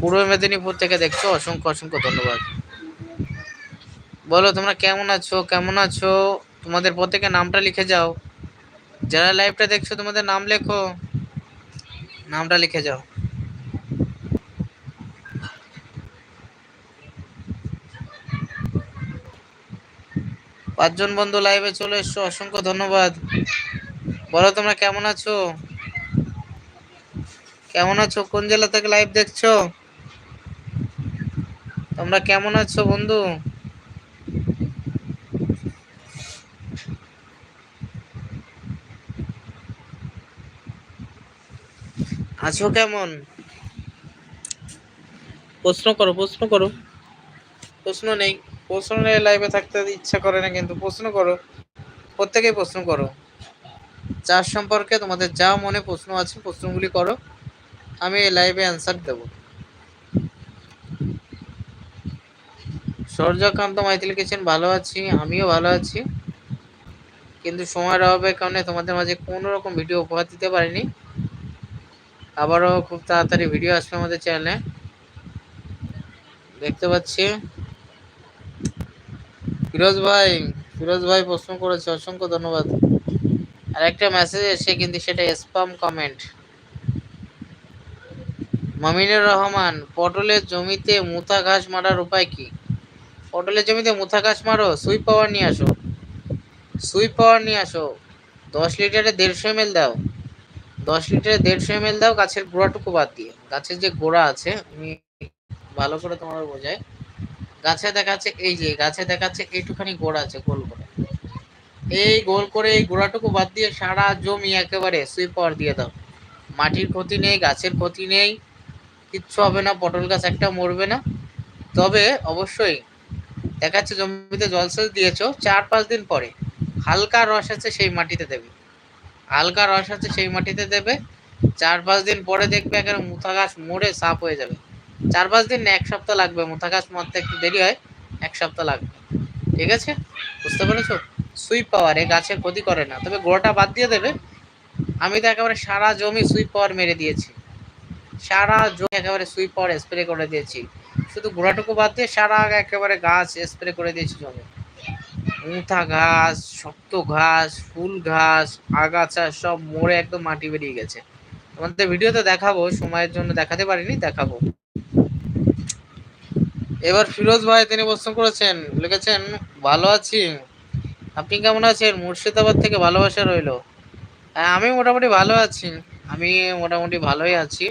পূর্ব মেদিনীপুর থেকে দেখছ? অসংখ্য অসংখ্য ধন্যবাদ। বলো, তোমরা কেমন আছো? কেমন আছো? তোমাদের প্রত্যেকে নামটা লিখে যাও। যারা লাইভটা দেখছ, তোমাদের নাম লেখো। নামটা লিখে যাও। পাঁচজন বন্ধু লাইভে চলে এসছো, অসংখ্য ধন্যবাদ। বলো, তোমরা কেমন আছো? কেমন আছো? কোন জেলা থেকে লাইভ দেখছ? তোমরা কেমন আছো বন্ধু? আছো কেমন? প্রশ্ন করো প্রশ্ন করো। প্রশ্ন নেই। প্রশ্ন নিয়ে লাইভে থাকতে ইচ্ছা করে না কিন্তু প্রশ্ন করো। প্রত্যেকেই প্রশ্ন করো। চাষ সম্পর্কে তোমাদের যা মনে প্রশ্ন আছে প্রশ্নগুলি করো। আমি লাইভে অ্যান্সার দেব। সূর্যকান্ত মাইতি লিখেছেন ভালো আছি, আমিও ভালো আছি। কিন্তু সময়ের অভাবের কারণে তোমাদের মাঝে কোনো রকম ভিডিও উপহার দিতে পারিনি। আবারও খুব তাড়াতাড়ি ভিডিও আসবে আমাদের চ্যানেলে দেখতে পাচ্ছি। ফিরোজ ভাই ফিরোজ ভাই প্রশ্ন করেছে, অসংখ্য ধন্যবাদ। আর একটা মেসেজ এসে কিন্তু সেটা স্পাম কমেন্ট মমিনুর রহমান, পটলের জমিতে মুথা ঘাস মারার উপায় কি? পটলের জমিতে মুথা ঘাস মারো, সুই পাওয়ার নিয়ে আসো। সুই পাওয়ার নিয়ে আসো। দশ লিটারে দেড়শো এম দাও। দশ লিটারে দেড়শো এম দাও, গাছের গোড়াটুকু বাদ দিয়ে। গাছের যে গোড়া আছে, আমি ভালো করে তোমার বোঝাই। গাছে দেখাচ্ছে এই যে, গাছে দেখাচ্ছে এইটুখানি গোড়া আছে গোল করে। এই গোল করে এই গোড়াটুকু বাদ দিয়ে সারা জমি একেবারে সুই পাওয়ার দিয়ে দাও। মাটির ক্ষতি নেই, গাছের ক্ষতি নেই। কিচ্ছু হবে না, পটল গাছ একটা মরবে না। তবে অবশ্যই দেখাচ্ছে জমিতে জলসেচ দিয়েছ, চার পাঁচ দিন পরে হালকা রস আছে সেই মাটিতে দেবে। হালকা রস আছে সেই মাটিতে দেবে, চার পাঁচ দিন পরে দেখবে একেবারে মুথা গাছ মরে সাফ হয়ে যাবে। চার পাঁচ দিন এক সপ্তাহ লাগবে, মুথা গাছ মরতে একটু দেরি হয়, এক সপ্তাহ লাগবে। ঠিক আছে? বুঝতে পেরেছ? সুইপ পাওয়ার, এ গাছের ক্ষতি করে না। তবে গোড়াটা বাদ দিয়ে দেবে। আমি তো একেবারে সারা জমি সুইপ পাওয়ার মেরে দিয়েছি। সারা জমি একেবারে সুইপ পাওয়ার স্প্রে করে দিয়েছি। শুধু গোড়াটুকু বাদ দিয়ে সারা একেবারে গাছ স্প্রে করে দিয়েছি জমি মুথা ঘাস, শক্ত ঘাস, ফুল ঘাস, আগাছা সব মরে একদম মাটি বেরিয়ে গেছে। তোমাদের ভিডিওতে দেখাবো, সময়ের জন্য দেখাতে পারিনি, দেখাবো। এবার ফিরোজ ভাই, তিনি প্রশ্ন করেছেন, লিখেছেন, ভালো আছি। আপনি কেমন আছেন? মুর্শিদাবাদ থেকে ভালোবাসা রইল। হ্যাঁ আমি মোটামুটি ভালো আছি। আমি মোটামুটি ভালোই আছি।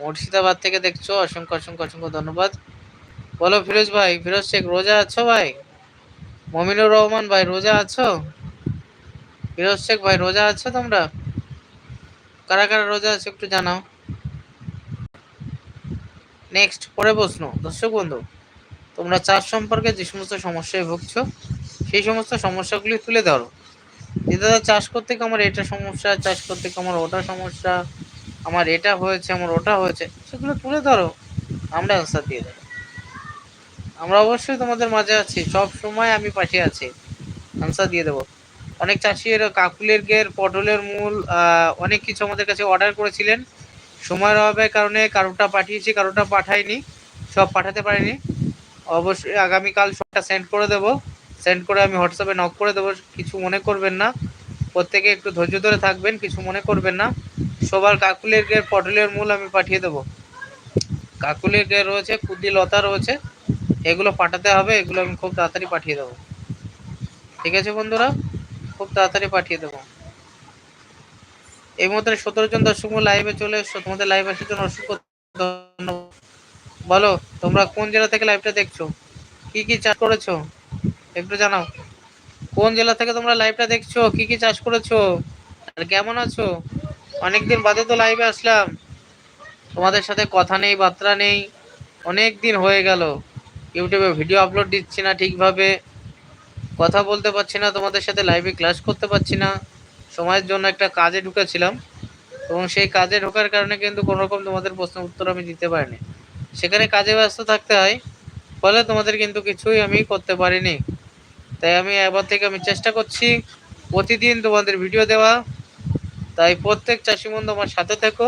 মুর্শিদাবাদ থেকে দেখছ, অসংখ্য অসংখ্য অসংখ্য ধন্যবাদ। বলো ফিরোজ ভাই, ফিরোজ শেখ, রোজা আছো ভাই? মমিনুর রহমান ভাই, রোজা আছো? ফিরোজ শেখ ভাই, রোজা আছো তোমরা? কারা কারা রোজা আছে একটু জানাও। নেক্সট পরে প্রশ্ন। দর্শক বন্ধু, তোমরা চাষ সম্পর্কে যে সমস্ত সমস্যায় ভুগছো, সেই সমস্ত সমস্যাগুলি তুলে ধরো। যে দাদা, চাষ করতে আমার এটা সমস্যা, চাষ করতে আমার ওটা সমস্যা? আমার এটা হয়েছে, আমার ওটা হয়েছে, সেগুলো তুলে ধরো, আমরা অ্যান্সার দিয়ে দেবো। আমরা অবশ্যই তোমাদের মাঝে আছি, সব সময় আমি পাশে আছি অ্যান্সার দিয়ে দেবো। অনেক চাষির কাকুলের গের পটলের মূল অনেক কিছু আমাদের কাছে অর্ডার করেছিলেন। সময়ের অভাবের কারণে কারোটা পাঠিয়েছি, কারোটা পাঠাইনি সব পাঠাতে পারিনি। অবশ্যই আগামীকাল সবটা সেন্ড করে দেব। সেন্ড করে আমি হোয়াটসঅ্যাপে নক করে দেবো, কিছু মনে করবেন না। প্রত্যেকে একটু ধৈর্য ধরে থাকবেন, কিছু মনে করবেন না। সবার কাকুলের গের পটলের মূল আমি পাঠিয়ে দেবো। কাকুলের গের রয়েছে, কুদি, লতা রয়েছে, এগুলো পাঠাতে হবে, এগুলো আমি খুব তাড়াতাড়ি পাঠিয়ে দেবো। ঠিক আছে বন্ধুরা? খুব তাড়াতাড়ি পাঠিয়ে দেবো। এই মুহূর্তে সতেরো জন দর্শক লাইভে চলে এসছো, তোমাদের লাইভ আসার জন্য অসংখ্য ধন্যবাদ। বলো, তোমরা কোন জেলা থেকে লাইভটা দেখছ? কি কি চাষ করেছ? একটু জানাও। কোন জেলা থেকে তোমরা লাইভটা দেখছ? কি কি চাষ করেছ? আর কেমন আছো? অনেকদিন বাদে তো লাইভে আসলাম। তোমাদের সাথে কথা নেই, বার্তা নেই। অনেক দিন হয়ে গেল। ইউটিউবে ভিডিও আপলোড দিচ্ছি না ঠিকভাবে। কথা বলতে পারছি না, তোমাদের সাথে লাইভে ক্লাস করতে পারছি না। সময়ের জন্য একটা কাজে ঢুকেছিলাম। এবং সেই কাজে ঢোকার কারণে কিন্তু কোনো রকম তোমাদের প্রশ্ন উত্তর আমি দিতে পারিনি। সেখানে কাজে ব্যস্ত থাকতে হয়। ফলে তোমাদের কিন্তু কিছুই আমি করতে পারিনি। তাই আমি এবার থেকে আমি চেষ্টা করছি প্রতিদিন তোমাদের ভিডিও দেওয়া। তাই প্রত্যেক চাষি বন্ধু আমার সাথে থেকো।